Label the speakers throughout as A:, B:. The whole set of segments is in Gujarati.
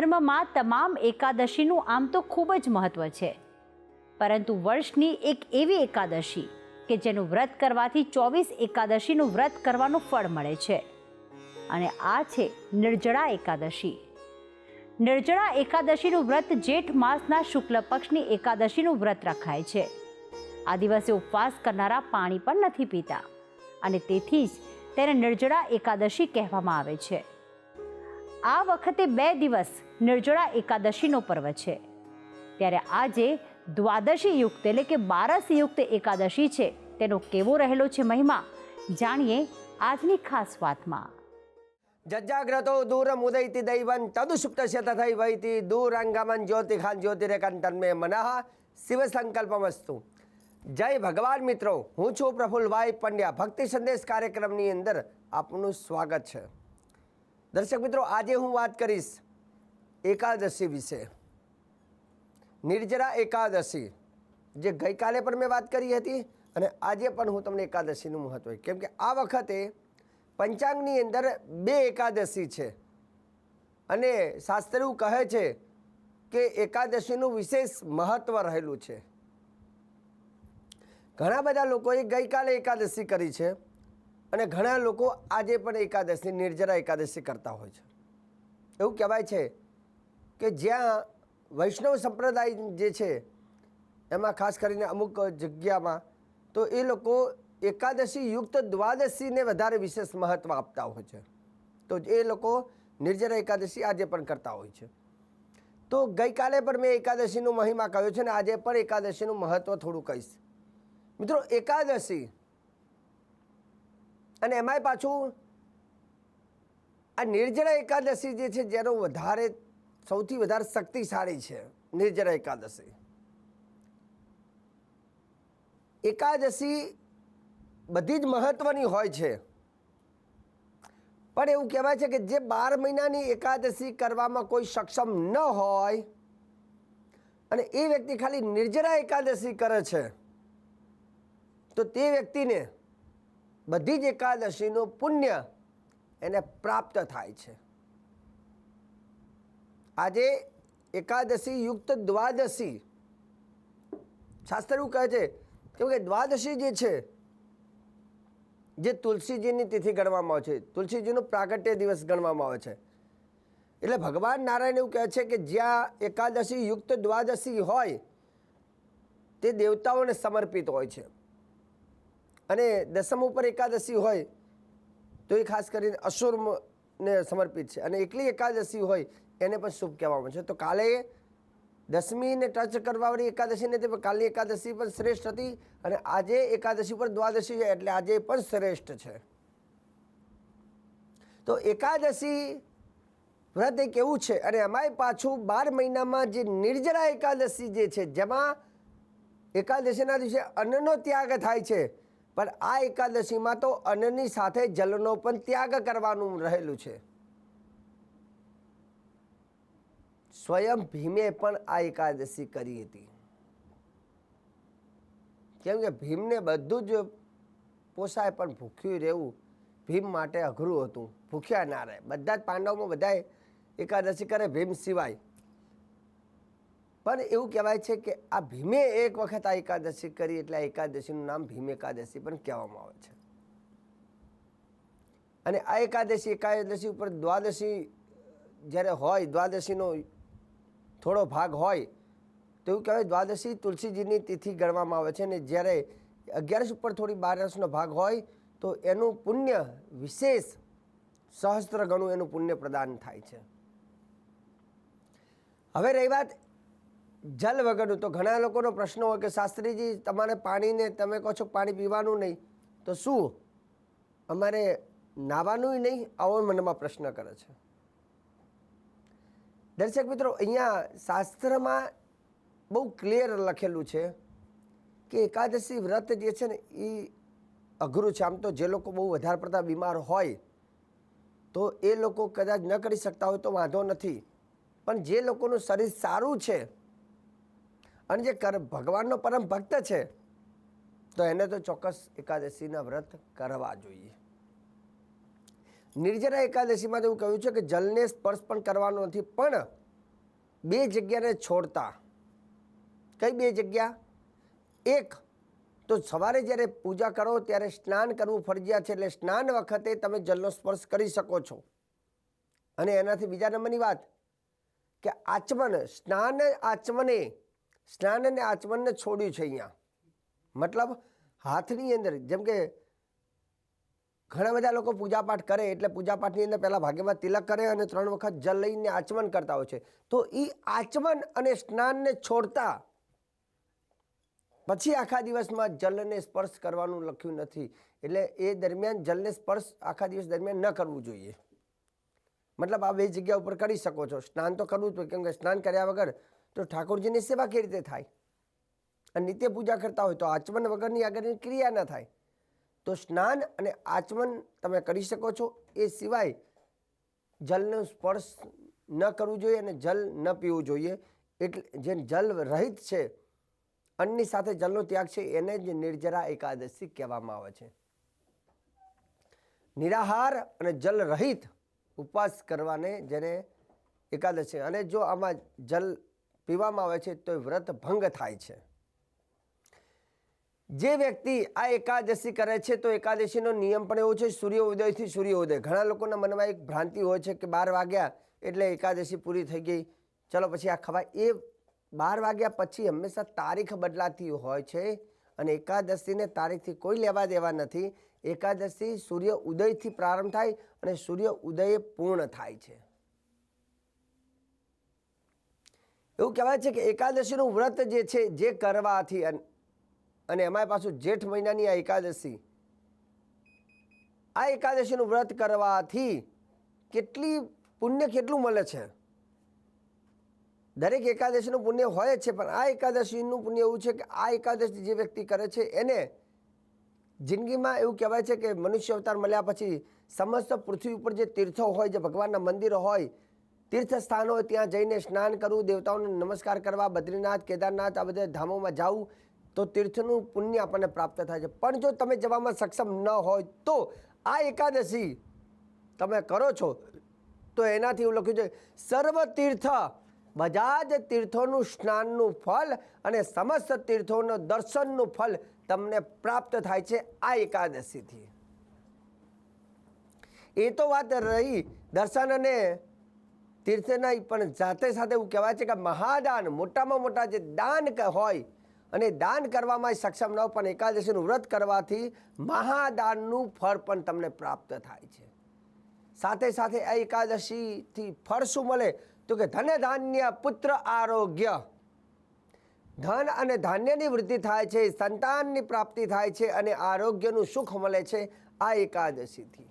A: ધર્મમાં તમામ એકાદશીનું આમ તો ખૂબ જ મહત્વ છે. પરંતુ વર્ષની એક એવી એકાદશી કે જેનું વ્રત કરવાથી ચોવીસ એકાદશીનું વ્રત કરવાનું ફળ મળે છે. અને આ છે નિર્જળા એકાદશી. નિર્જળા એકાદશીનું વ્રત જેઠ માસના શુક્લ પક્ષની એકાદશીનું વ્રત રખાય છે. આ દિવસે ઉપવાસ કરનારા પાણી પણ નથી પીતા અને તેથી જ તેને નિર્જળા એકાદશી કહેવામાં આવે છે. આ વખતે બે દિવસ નિર્જળા એકાદશીનો પર્વ છે. ત્યારે આજે દ્વાદશી યુક્ત એટલે કે બારસ યુક્ત એકાદશી છે. તેનો કેવો રહેલો છે મહિમા? જાણીએ આજની ખાસ વાતમાં.
B: જજ્જાગ્રતો દૈવન દૈવં તદુસુપ્તસ્ય તથૈવૈતિ દૂરંગમન જ્યોતિખાન જ્યોતિરેકન તન્મે મનઃ શિવ સંકલ્પમસ્તુ જય ભગવાન મિત્રો, હું છું પ્રફુલભાઈ પંડ્યા. ભક્તિ સંદેશ કાર્યક્રમની અંદર આપનું સ્વાગત છે. દર્શક મિત્રો, આજે હું વાત કરીશ એકાદશી વિશે. નિર્જરા એકાદશી, જે ગઈકાલે પણ મેં વાત કરી હતી અને આજે પણ હું તમને એકાદશીનું મહત્વ કેમ કે આ વખતે પંચાંગની અંદર બે એકાદશી છે. અને શાસ્ત્ર એવું કહે છે કે એકાદશીનું વિશેષ મહત્વ રહેલું છે. ઘણા બધા લોકોએ ગઈકાલે એકાદશી કરી છે. અને ઘણા લોકો આજે પણ એકાદશી, નિર્જરા એકાદશી કરતા હોય છે. એવું કહેવાય છે કે જ્યાં વૈષ્ણવ સંપ્રદાય જે છે, એમાં ખાસ કરીને અમુક જગ્યામાં, તો એ લોકો એકાદશી યુક્ત દ્વાદશીને વધારે વિશેષ મહત્ત્વ આપતા હોય છે. તો એ લોકો નિર્જરા એકાદશી આજે પણ કરતા હોય છે. તો ગઈકાલે પણ મેં એકાદશીનું મહિમા કહ્યો છે ને આજે પણ એકાદશીનું મહત્ત્વ થોડું કહીશ. મિત્રો, એકાદશી અને એમાંય પાછું આ નિર્જરા એકાદશી જે છે, જેનો વધારે, સૌથી વધારે શક્તિશાળી છે, નિર્જરા એકાદશી. એકાદશી બધી જ મહત્વની હોય છે. પણ એવું કહેવાય છે કે જે બાર મહિનાની એકાદશી કરવામાં કોઈ સક્ષમ ન હોય અને એ વ્યક્તિ ખાલી નિર્જરા એકાદશી કરે છે, તો તે વ્યક્તિને બધી જ એકાદશીનું પુણ્ય એને પ્રાપ્ત થાય છે. આજે એકાદશી યુક્ત દ્વાદશી શાસ્ત્ર એવું કહે છે, કેમ કે દ્વાદશી જે છે, જે તુલસીજીની તિથિ ગણવામાં આવે છે, તુલસીજીનો પ્રાગટ્ય દિવસ ગણવામાં આવે છે. એટલે ભગવાન નારાયણ એવું કહે છે કે જ્યાં એકાદશી યુક્ત દ્વાદશી હોય, તે દેવતાઓને સમર્પિત હોય છે. અને દસમ ઉપર એકાદશી હોય તો એ ખાસ કરીને અસુરને સમર્પિત છે. અને એકલી એકાદશી હોય, એને પણ શુભ કહેવામાં છે. તો કાલે દસમીને ટચ કરવાવાળી એકાદશી નથી, પણ કાલની એકાદશી પણ શ્રેષ્ઠ હતી અને આજે એકાદશી પર દ્વાદશી છે, એટલે આજે પણ શ્રેષ્ઠ છે. તો એકાદશી વ્રત એક એવું છે, અને એમાંય પાછું બાર મહિનામાં જે નિર્જરા એકાદશી જે છે, જેમાં એકાદશીના દિવસે અન્નનો ત્યાગ થાય છે પણ આ એકાદશીમાં તો અન્નની સાથે જલનો પણ ત્યાગ કરવાનું રહેલું છે. સ્વયં ભીમે પણ આ એકાદશી કરી હતી. કેમ કે ભીમને બધું જ પોસાય પણ ભૂખ્યું રહેવું ભીમ માટે અઘરું હતું. ભૂખ્યા ના રહે. બધા જ પાંડવોમાં બધાએ એકાદશી કરે ભીમ સિવાય. પણ એવું કહેવાય છે કે આ ભીમે એક વખત આ એકાદશી કરી એટલે આ એકાદશીનું નામ ભીમ એકાદશી પણ કહેવામાં આવે છે. અને આ એકાદશી એકાદશી ઉપર દ્વાદશી જ્યારે હોય, દ્વાદશીનો થોડો ભાગ હોય, તો એવું કહેવાય દ્વાદશી તુલસીજીની તિથિ ગણવામાં આવે છે અને જ્યારે અગિયારસ ઉપર થોડી બારસનો ભાગ હોય, તો એનું પુણ્ય વિશેષ સહસ્ત્ર ગણું એનું પુણ્ય પ્રદાન થાય છે. હવે રહી વાત જલ વગરનું. તો ઘણા લોકોનો પ્રશ્ન હોય કે, શાસ્ત્રીજી, તમારે પાણીને, તમે કહો છો પાણી પીવાનું નહીં. તો શું? અમારે નાવાનું નહીં, આવો મનમાં પ્રશ્ન કરે છે. દર્શક મિત્રો, અહીંયા શાસ્ત્રમાં બહુ ક્લિયર લખેલું છે કે એકાદશી વ્રત જે છે ને, એ અઘરું છે. આમ તો જે લોકો બહુ વધારે પડતા બીમાર હોય, તો એ લોકો કદાચ ન કરી શકતા હોય તો વાંધો નથી. પણ જે લોકોનું શરીર સારું છે અને જે કર ભગવાનનો પરમ ભક્ત છે, તો એને તો ચોક્કસ એકાદશીના વ્રત કરવા જોઈએ. નિર્જરા એકાદશીમાં એવું કહ્યું છે કે જલને સ્પર્શ પણ કરવાનો નથી, પણ બે જગ્યાને છોડતા. કઈ બે જગ્યા? એક, તો સવારે જ્યારે પૂજા કરો ત્યારે સ્નાન કરવું ફરજિયાત છે, એટલે સ્નાન વખતે તમે જલનો સ્પર્શ કરી શકો છો. અને એનાથી બીજા નંબરની વાત, કે આચમન, સ્નાન આચમને સ્નાન અને આચમનને છોડ્યું છે અહીંયા. મતલબ હાથની અંદર, જેમ કે ઘણા બધા લોકો પૂજાપાઠ કરે, એટલે પૂજાપાઠની અંદર પહેલાં ભાગ્યમાં તિલક કરે અને ત્રણ વખત જલ લઈને આચમન કરતા હોય છે. તો એ આચમન અને સ્નાનને છોડતા પછી આખા દિવસમાં જલને સ્પર્શ કરવાનું લખ્યું નથી. એટલે એ દરમિયાન જલને સ્પર્શ આખા દિવસ દરમિયાન ન કરવું જોઈએ. મતલબ આ બે જગ્યા ઉપર કરી શકો છો. સ્નાન તો કરવું જ પડે, કેમ કે સ્નાન કર્યા વગર તો ઠાકોરજીની સેવા કેવી રીતે થાય? અને નિત્ય પૂજા કરતા હોય તો આચમન વગરની આગળની ક્રિયા ન થાય. તો સ્નાન અને આચમન તમે કરી શકો છો. એ સિવાય જલનો સ્પર્શ ન કરવું જોઈએ અને જલ ન પીવું જોઈએ. એટલે જે જલ રહિત છે અન્નની સાથે જલનો ત્યાગ છે, એને જ નિર્જરા એકાદશી કહેવામાં આવે છે. નિરાહાર અને જલ રહિત ઉપવાસ કરવાને જેને એકાદશી અને જો આમાં જલ પીવામાં આવે છે તો વ્રત ભંગ થાય છે. જે વ્યક્તિ આ એકાદશી કરે છે તો એકાદશીનો નિયમ પણ એવો છે, સૂર્ય ઉદયથી સૂર્ય ઉદય. ઘણા લોકોના મનમાં એક ભ્રાંતિ હોય છે કે બાર વાગ્યા એટલે એકાદશી પૂરી થઈ ગઈ. ચલો પછી આ ખવાય. એ બાર વાગ્યા પછી હંમેશા તારીખ બદલાતી હોય છે અને એકાદશીને તારીખથી કોઈ લેવા દેવા નથી. એકાદશી સૂર્ય ઉદયથી પ્રારંભ થાય અને સૂર્ય ઉદયે પૂર્ણ થાય છે. એવું કહેવાય છે કે એકાદશીનું વ્રત જે છે, જે કરવાથી અને એમાં પાછું જેઠ મહિનાની આ એકાદશી. આ એકાદશીનું વ્રત કરવાથી કેટલી પુણ્ય કેટલું મળે છે? દરેક એકાદશીનું પુણ્ય હોય છે, પણ આ એકાદશીનું પુણ્ય એવું છે કે આ એકાદશી જે વ્યક્તિ કરે છે, એને જિંદગીમાં એવું કહેવાય છે કે મનુષ્ય અવતાર મળ્યા પછી સમસ્ત પૃથ્વી ઉપર જે તીર્થો હોય, જે ભગવાનના મંદિરો હોય તીર્થ સ્થાનો ત્યાં જઈને સ્નાન કરવું, દેવતાઓને નમસ્કાર કરવા, બદ્રીનાથ, કેદારનાથ, આ બધા ધામોમાં જવું, તો તીર્થનું પુણ્ય આપણને પ્રાપ્ત થાય છે. પણ જો તમે જવામાં સક્ષમ ન હોય તો આ એકાદશી તમે કરો છો, તો એનાથી એવું લખ્યું છે, સર્વ તીર્થ બધા જ તીર્થોનું સ્નાનનું ફળ અને સમસ્ત તીર્થોનું દર્શનનું ફળ તમને પ્રાપ્ત થાય છે આ એકાદશીથી. એ તો વાત રહી. દર્શન અને તીર્થ નહીં પણ સાથે સાથે એવું કહેવાય છે કે મહાદાન, મોટામાં મોટા જે દાન હોય અને દાન કરવામાં સક્ષમ ન હોય, પણ એકાદશીનું વ્રત કરવાથી મહાદાનનું ફળ પણ તમને પ્રાપ્ત થાય છે. સાથે સાથે આ એકાદશીથી ફળ શું મળે? તો કે ધન ધાન્ય પુત્ર આરોગ્ય. ધન અને ધાન્યની વૃદ્ધિ થાય છે, સંતાનની પ્રાપ્તિ થાય છે અને આરોગ્યનું સુખ મળે છે આ એકાદશીથી.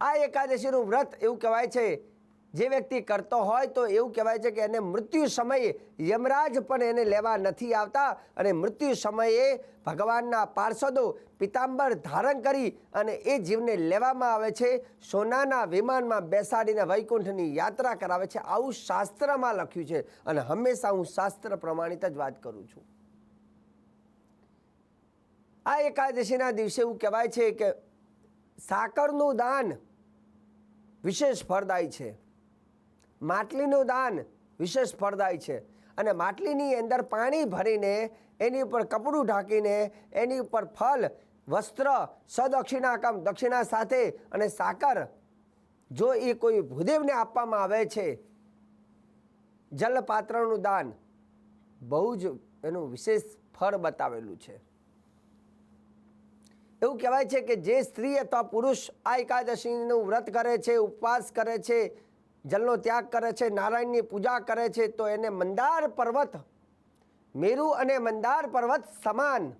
B: આ એકાદશીનું વ્રત એવું કહેવાય છે, જે વ્યક્તિ કરતો હોય તો એવું કહેવાય છે કે એને મૃત્યુ સમયે યમરાજ પણ એને લેવા નથી આવતા અને મૃત્યુ સમયે ભગવાનના પાર્ષદો પિતાંબર ધારણ કરી અને એ જીવને લેવામાં આવે છે, સોનાના વિમાનમાં બેસાડીને વૈકુંઠની યાત્રા કરાવે છે. આવું શાસ્ત્રમાં લખ્યું છે અને હંમેશા હું શાસ્ત્ર પ્રમાણિત જ વાત કરું છું. આ એકાદશીના દિવસે એવું કહેવાય છે કે સાકરનું દાન વિશેષ ફળદાયી છે. માટલીનું દાન વિશેષ ફળદાયી છે. અને માટલીની અંદર પાણી ભરીને એની ઉપર કપડું ઢાંકીને એની ઉપર ફલ વસ્ત્ર, સદક્ષિણાકમ, દક્ષિણા સાથે અને સાકર, જો એ કોઈ ભૂદેવને આપવામાં આવે છે, જલપાત્રનું દાન બહુ જ એનું વિશેષ ફળ બતાવેલું છે. એવું કહેવાય છે કે જે સ્ત્રી અથવા પુરુષ આ એકાદશીનું વ્રત કરે છે, ઉપવાસ કરે છે, જલનો ત્યાગ કરે છે, નારાયણની પૂજા કરે છે, તો એને મંદાર પર્વત, મેરુ અને મંદાર પર્વત સમાન.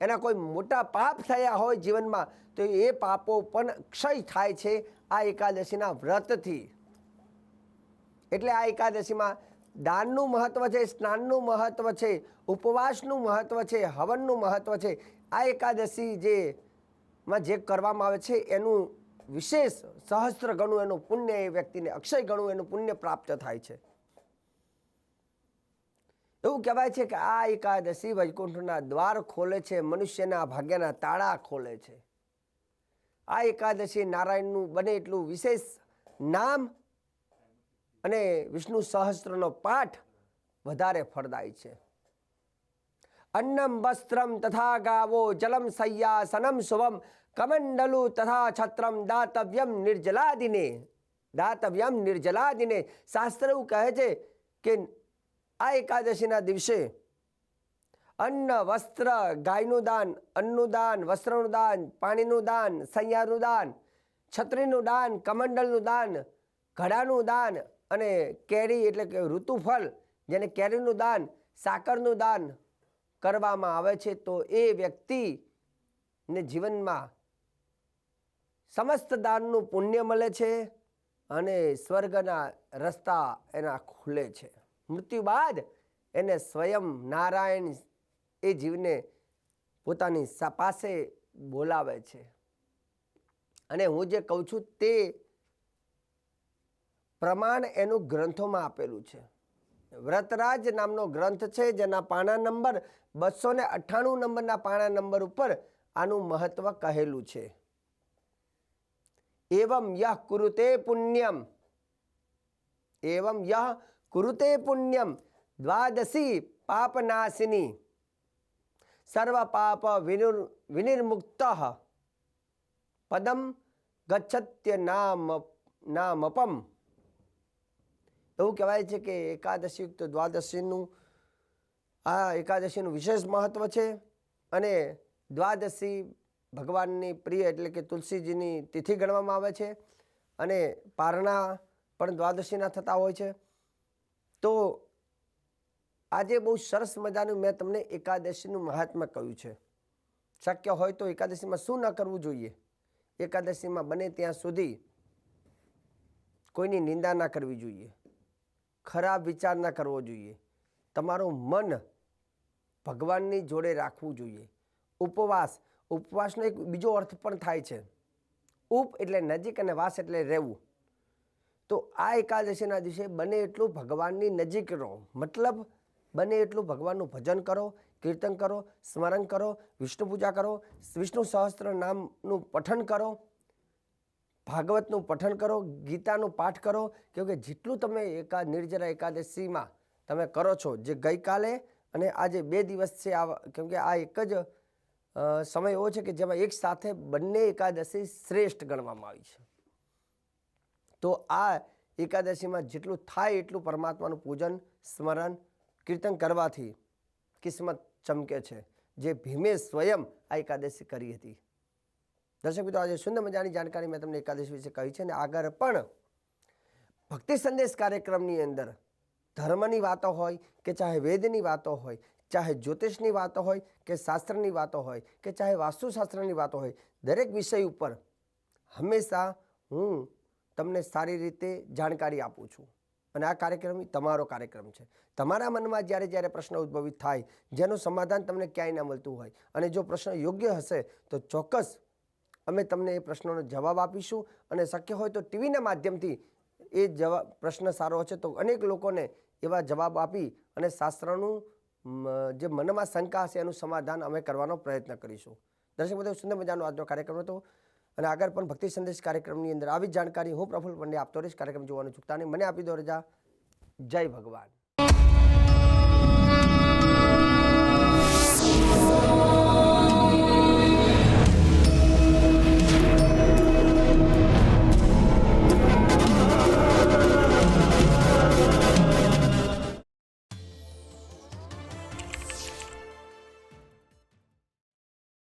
B: એના કોઈ મોટા પાપ થયા હોય જીવનમાં, તો એ પાપો પણ ક્ષય થાય છે આ એકાદશીના વ્રતથી. એટલે આ એકાદશીમાં દાનનું મહત્ત્વ છે, સ્નાનનું મહત્ત્વ છે, ઉપવાસનું મહત્ત્વ છે, હવનનું મહત્ત્વ છે આ એકાદશી જે માં જે કરવામાં આવે છે, એનું વિશેષ સહસ્ત્ર ગણું એનું પુણ્ય એ વ્યક્તિને અક્ષય ગણું એનું પુણ્ય પ્રાપ્ત થાય છે. એવું કહેવાય છે કે આ એકાદશી વૈકુંઠના દ્વાર ખોલે છે, મનુષ્યના ભાગ્યના તાળા ખોલે છે. આ એકાદશી નારાયણનું બને એટલું વિશેષ નામ અને વિષ્ણુ સહસ્ત્રનો પાઠ વધારે ફળદાયી છે. અન્નમ વસ્ત્રમ તથા ગાવો જલમ સય્યાસનમ શુભમ કમંડલુ તથા છત્રમ દાતવ્યમ નિર્જલાદિને દાતવ્યમ નિર્જલાદિને શાસ્ત્ર એવું કહે છે કે આ એકાદશીના દિવસે અન્ન વસ્ત્ર ગાયનું દાન અન્નનું દાન વસ્ત્રનું દાન પાણીનું દાન સૈયાનું દાન છત્રીનું દાન કમંડલનું દાન ઘડાનું દાન અને કેરી એટલે કે ઋતુફળ, જેને કેરીનું દાન, સાકરનું દાન કરવામાં આવે છે, તો એ વ્યક્તિને જીવનમાં સમસ્ત દાનનું પુણ્ય મળે છે અને સ્વર્ગના રસ્તા એના ખુલે છે. મૃત્યુ બાદ એને સ્વયં નારાયણ એ જીવને પોતાની પાસે બોલાવે છે. અને હું જે કહું છું તે પ્રમાણ એનું ગ્રંથોમાં આપેલું છે. વ્રતરાજ નામનો ગ્રંથ છે, જેના પાના નંબર બસો ને અઠ્ઠાણું નંબરના પાના નંબર ઉપર આનું મહત્વ કહેલું છે. એવમ યહ કુરુતે પુણ્યમ. એવમ યહ કુરુતે પુણ્યમ. દ્વાદશી પાપનાશિની. સર્વ પાપ વિનુર, વિનિર્મુક્ત. પદમ ગચ્છત્ય નામ, નામપમ. એવું કહેવાય છે કે એકાદશી તો દ્વાદશીનું આ એકાદશીનું વિશેષ મહત્ત્વ છે અને દ્વાદશી ભગવાનની પ્રિય એટલે કે તુલસીજીની તિથિ ગણવામાં આવે છે અને પારણા પણ દ્વાદશીના થતા હોય છે. તો આજે બહુ સરસ મજાનું મેં તમને એકાદશીનું મહાત્મા કહ્યું છે. શક્ય હોય તો એકાદશીમાં શું ન કરવું જોઈએ? એકાદશીમાં બને ત્યાં સુધી કોઈની નિંદા ના કરવી જોઈએ. ખરાબ વિચાર ના કરવો જોઈએ. તમારું મન ભગવાનની જોડે રાખવું જોઈએ. ઉપવાસ, ઉપવાસનો એક બીજો અર્થ પણ થાય છે. ઉપ એટલે નજીક અને વાસ એટલે રહેવું. તો આ એકાદશીના દિવસે બને એટલું ભગવાનની નજીક રહો. મતલબ, બને એટલું ભગવાનનું ભજન કરો, કીર્તન કરો, સ્મરણ કરો, વિષ્ણુ પૂજા કરો, વિષ્ણુ સહસ્ત્ર નામનું પઠન કરો. ભાગવતનું પઠન કરો, ગીતાનું પાઠ કરો, કેમકે જેટલું તમે એકા નિર્જરા એકાદશીમાં તમે કરો છો, જે ગઈકાલે અને આજે બે દિવસ છે, આ કેમકે આ એક જ સમય એવો છે કે જેમાં એક સાથે બંને એકાદશી શ્રેષ્ઠ ગણવામાં આવી છે. તો આ એકાદશીમાં જેટલું થાય એટલું પરમાત્માનું પૂજન, સ્મરણ, કીર્તન કરવાથી કિસ્મત ચમકે છે. જે ભીમે સ્વયં આ એકાદશી કરી હતી. દર્શક મિત્રો, આજે સુંદર મજાની જાણકારી મેં તમને એકાદશ વિશે કહી છે અને આગળ પણ ભક્તિ સંદેશ કાર્યક્રમની અંદર ધર્મની વાતો હોય કે ચાહે વેદની વાતો હોય, ચાહે જ્યોતિષની વાતો હોય કે શાસ્ત્રની વાતો હોય કે ચાહે વાસ્તુશાસ્ત્રની વાતો હોય, દરેક વિષય ઉપર હંમેશા હું તમને સારી રીતે જાણકારી આપું છું. અને આ કાર્યક્રમ તમારો કાર્યક્રમ છે. તમારા મનમાં જ્યારે જ્યારે પ્રશ્ન ઉદ્ભવિત થાય, જેનું સમાધાન તમને ક્યાંય ન મળતું હોય અને જો પ્રશ્ન યોગ્ય હશે, તો ચોક્કસ અમે તમને એ પ્રશ્નોનો જવાબ આપીશું અને શક્ય હોય તો ટીવીના માધ્યમથી એ જવાબ પ્રશ્ન સારો હશે તો અનેક લોકોને એવા જવાબ આપી અને શાસ્ત્રનું જે મનમાં શંકા હશે એનું સમાધાન અમે કરવાનો પ્રયત્ન કરીશું. દર્શક મિત્રો, સુંદર મજાનો આજનો કાર્યક્રમ હતો. અને આગળ પણ ભક્તિ સંદેશ કાર્યક્રમની અંદર આવી જાણકારી હું પ્રફુલ પંડ્યા આપતો રહીશ. કાર્યક્રમ જોવાનું ચૂકતા નહીં. મને આપી દો રજા. જય ભગવાન.